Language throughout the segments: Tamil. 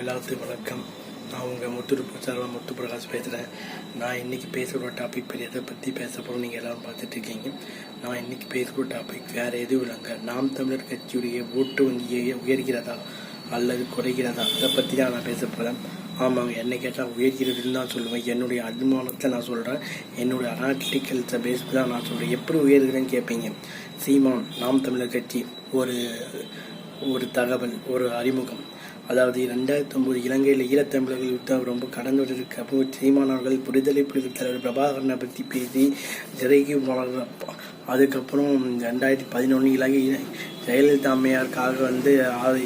எல்லாத்துக்கும் வணக்கம். நான் உங்கள் முத்துருப்பு சார்பாக முத்து பிரகாஷ் பேசுகிறேன் நான் இன்றைக்கி பேசுகிற டாபிக் பெரிய எதை பற்றி பேச போகிறோம் நீங்கள் எல்லோரும் பார்த்துட்டு இருக்கீங்க. நான் இன்றைக்கி பேசுகிற டாபிக் வேறு எதுவும் இல்லைங்க. நாம் தமிழர் கட்சியுடைய ஓட்டு வங்கியை உயர்கிறதா அல்லது குறைகிறதா? அதை பற்றி தான் நான் பேச போகிறேன் ஆமாங்க என்னை கேட்டால் உயர்கிறதுன்னு தான் சொல்லுவேன். என்னுடைய அனுமானத்தை நான் சொல்கிறேன் என்னுடைய அனாலிட்டிக்கல்ஸை பேஸ் தான் நான் சொல்கிறேன் எப்படி உயர்கிறேன்னு கேட்பீங்க சீமான் நாம் தமிழர் கட்சி ஒரு ஒரு தகவல் ஒரு அறிமுகம். அதாவது ரெண்டாயிரத்தி ஒன்பது இலங்கையில் ஈழத்தமிழர்கள் யுத்தம் ரொம்ப கடந்து வந்திருக்கு அப்போ சீமானவர்கள் விடுதலை புலிகள் தலைவர் பிரபாகரனை பற்றி பேசி சிறைக்கு அதுக்கப்புறம் ரெண்டாயிரத்தி பதினொன்று இலங்கை ஜெயலலிதா அம்மையாருக்காக வந்து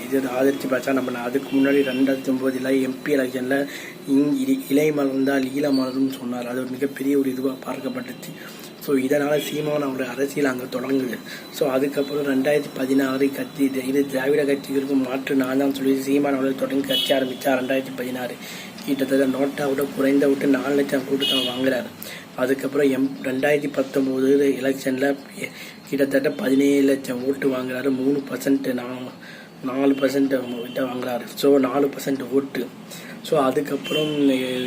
இது ஆதரித்து பிரச்சாரம் பண்ண. அதுக்கு முன்னாடி ரெண்டாயிரத்தி ஒம்போதில் எம்பி எலெக்ஷனில் இங் இ- இலை மலர்ந்தால் ஈழ மலரும் சொன்னார். அது ஒரு மிகப்பெரிய ஒரு இதுவாக பார்க்கப்பட்டுச்சு ஸோ இதனால் சீமான் அவருடைய அரசியல் அங்கே தொடங்குது. ஸோ அதுக்கப்புறம் ரெண்டாயிரத்தி பதினாறு கட்சி இது இது திராவிட கட்சிகளுக்கு மாற்று நான் தான் சொல்லி சீமான் அவர்கள் தொடங்கி கட்சி ஆரம்பித்தார் ரெண்டாயிரத்தி பதினாறு. கிட்டத்தட்ட நோட்டை விட குறைந்த விட்டு நாலு லட்சம் கூட்டு தான் வாங்குறாரு. அதுக்கப்புறம் எம் ரெண்டாயிரத்தி பத்தொம்போது எலெக்ஷனில் கிட்டத்தட்ட பதினேழு லட்சம் ஓட்டு வாங்குறாரு. மூணு பர்சன்ட் நாலு பர்சன்ட் கிட்ட வாங்குறாரு. ஸோ நாலு பர்சன்ட் ஓட்டு. ஸோ அதுக்கப்புறம்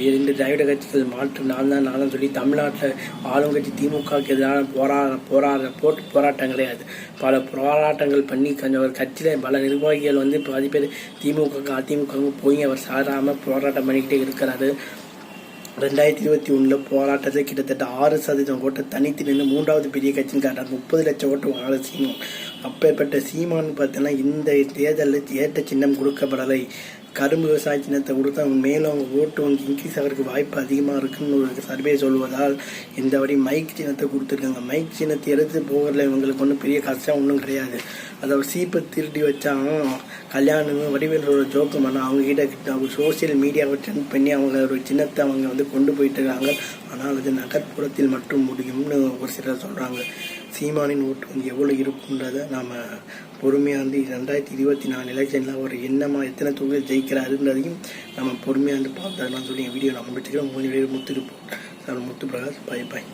இரண்டு திராவிட கட்சிகள் மாற்று நான் தான் நான் தான் சொல்லி தமிழ்நாட்டில் ஆளுங்கட்சி திமுகவுக்கு எதிரான போராட போராட போட்டு போராட்டம் கிடையாது. பல போராட்டங்கள் பண்ணி கொஞ்சம் ஒரு கட்சியில் பல நிர்வாகிகள் வந்து பாதி பேர் திமுக அதிமுகவும் போய் அவர் சாராமல் போராட்டம் பண்ணிக்கிட்டே இருக்கிறாரு. ரெண்டாயிரத்தி இருபத்தி ஒன்றில் போராட்டத்தில் கிட்டத்தட்ட ஆறு சதவீதம் ஓட்டை தனித்து நின்று மூன்றாவது பெரிய கட்சின்னு காட்டுறாங்க முப்பது லட்சம் ஓட்டு வாங்கல சீமான். அப்பேற்பட்ட சீமான் பார்த்தீங்கன்னா இந்த தேர்தலில் ஏற்ற சின்னம் கொடுக்கப்படலை. கரும்பு விவசாய சின்னத்தை கொடுத்தா மேலும் அவங்க ஓட்டு வங்கி இன்க்ரீஸ் ஆகிறதுக்கு வாய்ப்பு அதிகமாக இருக்குன்னு ஒரு சர்வே சொல்வதால் இந்த வழி மைக் சின்னத்தை கொடுத்துருக்காங்க. மைக் சின்னத்தை எடுத்து போகிறதுல இவங்களுக்கு ஒன்றும் பெரிய கஷ்டம் ஒன்றும் கிடையாது. அதை சீப்பை திருடி வச்சாலும் கல்யாணம் வடிவேலோட ஜோக்கம் ஜோக்கு பண்ண அவங்க கிட்ட அவங்க சோசியல் மீடியாவை ட்ரெண்ட் பண்ணி அவங்க ஒரு சின்னத்தை அவங்க வந்து கொண்டு போயிட்டு இருக்காங்க. ஆனால் அது நகர்ப்புறத்தில் மட்டும் முடியும்னு ஒரு சிலர் சொல்கிறாங்க சீமானின் ஓட்டு வந்து எவ்வளோ இருக்குன்றதை நாம் பொறுமையாக வந்து ரெண்டாயிரத்தி இருபத்தி நாலு எலெக்ஷனில் அவர் என்னமாக எத்தனை தொகுதியில் ஜெயிக்கிறாருன்றதையும் நம்ம பொறுமையாக வந்து பார்த்தரலாம் சொல்லி என் வீடியோ நான் முடிச்சுக்கிறேன். மூணு பேர் முத்து சார் முத்து பிரகாஷ் பாய் பாய்